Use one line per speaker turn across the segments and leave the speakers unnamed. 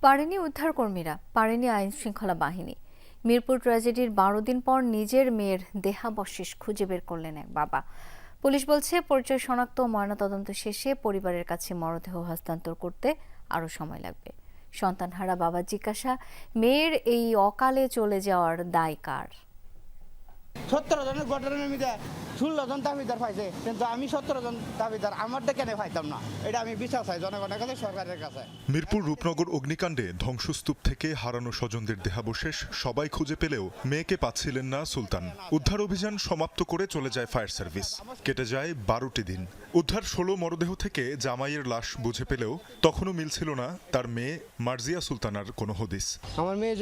পারেনি উদ্ধারকর্মীরা, পারেনি আইন শৃঙ্খলা বাহিনী। মিরপুর ট্র্যাজেডির বারো দিন পর নিজের মেয়ের দেহাবশেষ খুঁজে বের করলেন এক বাবা। পুলিশ বলছে, পরিচয় শনাক্ত ময়নাতদন্ত শেষে পরিবারের কাছে মরদেহ হস্তান্তর করতে আরও সময় লাগবে। সন্তানহারা বাবা জিজ্ঞাসা, মেয়ের এই অকালে চলে যাওয়ার দায় কার?
সত্তর জনের ঘটনার মধ্যে ষোলো জন দাবিদার পাইছে কিন্তু আমি সত্তর জন দাবিদার আমারটা কেন পাইতাম না? এটা আমি বিশ্বাস চাই জনগণের কাছে সরকারের কাছে।
মিরপুর রূপনগর অগ্নিকাণ্ডে ধ্বংসস্তূপ থেকে হারানো স্বজনদের দেহাবশেষ সবাই খুঁজে পেলেও মেয়েকে পাচ্ছিলেন না সুলতান। উদ্ধার অভিযান সমাপ্ত করে চলে যায় ফায়ার সার্ভিস। কেটে যায় বারোটি দিন। উদ্ধার ষোলো মরদেহ থেকে জামাইয়ের লাশ বুঝে পেলেও তখনও মিলছিল না তার মেয়ে মার্জিয়া সুলতানার কোনো হদিস।
আমার মেয়ে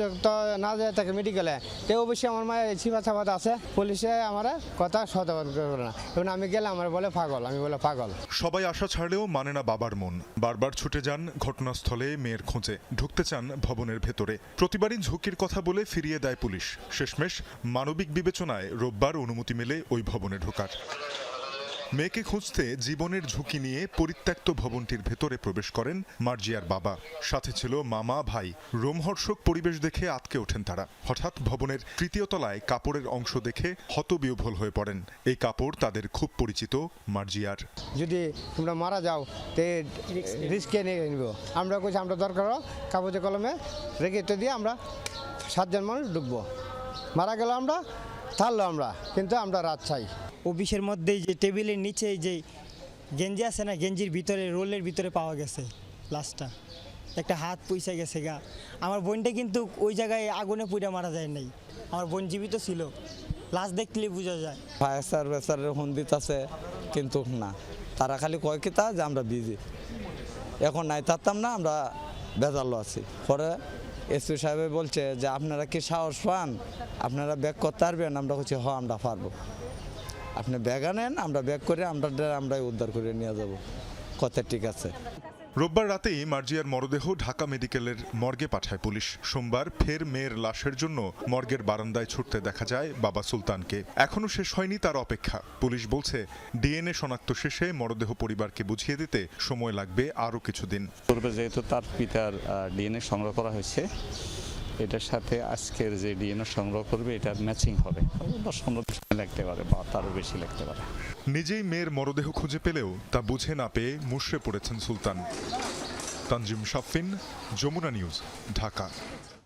না যায় থাকে মেডিকেলে তো অবশ্যই আমার মায়ের ছিপা ছাপাত আছে। পুলিশে আমার কথা শতবাদ করে না। এবং আমি গেলে আমার বলে পাগল, আমি বলে পাগল।
সবাই আশা ছাড়লেও মানে না বাবার মন। বারবার ছুটে যান ঘটনাস্থলে মেয়ের খোঁজে। ঢুকতে চান ভবনের ভেতরে। প্রতিবারই ঝুঁকির কথা বলে ফিরিয়ে দেয় পুলিশ। শেষমেশ মানবিক বিবেচনায় রোববার অনুমতি মেলে ওই ভবনে ঢোকার। মেয়েকে খুঁজতে জীবনের ঝুঁকি নিয়ে পরিত্যক্ত ভবনটির ভেতরে প্রবেশ করেন মার্জিয়ার বাবা। সাথে ছিল মামা, ভাই। রোমহর্ষক পরিবেশ দেখে আটকে ওঠেন তারা। হঠাৎ ভবনের তৃতীয় তলায় কাপড়ের অংশ দেখে হতবিহ্বল হয়ে পড়েন। এই কাপড় তাদের খুব পরিচিত, মার্জিয়ার।
যদি তোমরা মারা যাও, তে রিস্কে নিয়ে নিব? আমরা কইছি, আমরা দরকার, কাগজে কলমে রেখে দিয়ে আমরা সাতজন মানুষ ডুববো। মারা গেল আমরা থাকল আমরা কিন্তু আমরা রাত চাই।
অফিসের মধ্যে যে টেবিলের নিচে যে গেঞ্জি আছে না গেঞ্জির ভিতরে রোলের ভিতরে পাওয়া গেছে লাশটা। একটা হাত পয়সা গেছে গা। আমার বোনটা কিন্তু ওই জায়গায় আগুনে পুড়ে মারা যায় নাই। আমার বোন জীবিত ছিল। লাশ দেখলে বোঝা যায়।
ফায়ার সার্ভিসের হন্দিত আছে কিন্তু না। তারা খালি কয় কি তা যে আমরা বিজি। এখন নাই থাকতাম না আমরা বেজাল আছি। পরে এসপি সাহেব বলছে যে, আপনারা কি সাহস পান? আপনারা ব্যাগ করতে পারবেন? আমরা হচ্ছে হ, আমরা পারব। আপনি ব্যাগ আনেন, আমরা ব্যাগ করে আমরা আমরাই উদ্ধার করে নিয়ে যাব। কথা ঠিক আছে।
রোববার রাতেই মার্জিয়ার মরদেহ ঢাকা মেডিকেলের মর্গে পাঠায় পুলিশ। সোমবার ফের মেয়ের লাশের জন্য মর্গের বারান্দায় ছুটতে দেখা যায় বাবা সুলতানকে। এখনও শেষ হয়নি তার অপেক্ষা। পুলিশ বলছে, ডিএনএ শনাক্ত শেষে মরদেহ পরিবারকে বুঝিয়ে দিতে সময় লাগবে আরও কিছুদিন।
যেহেতু তার পিতার ডিএনএ সংগ্রহ করা হয়েছে এটার সাথে আজকের যে ডিএনএ সংগ্রহ করবে এটা ম্যাচিং হবে। লাগতে পারে, বা তারও বেশি লাগতে পারে।
নিজেই মেয়ের মরদেহ খুঁজে পেলেও তা বুঝে না পেয়ে মুশড়ে পড়েছেন সুলতান। তানজিম শাফিন, যমুনা নিউজ, ঢাকা।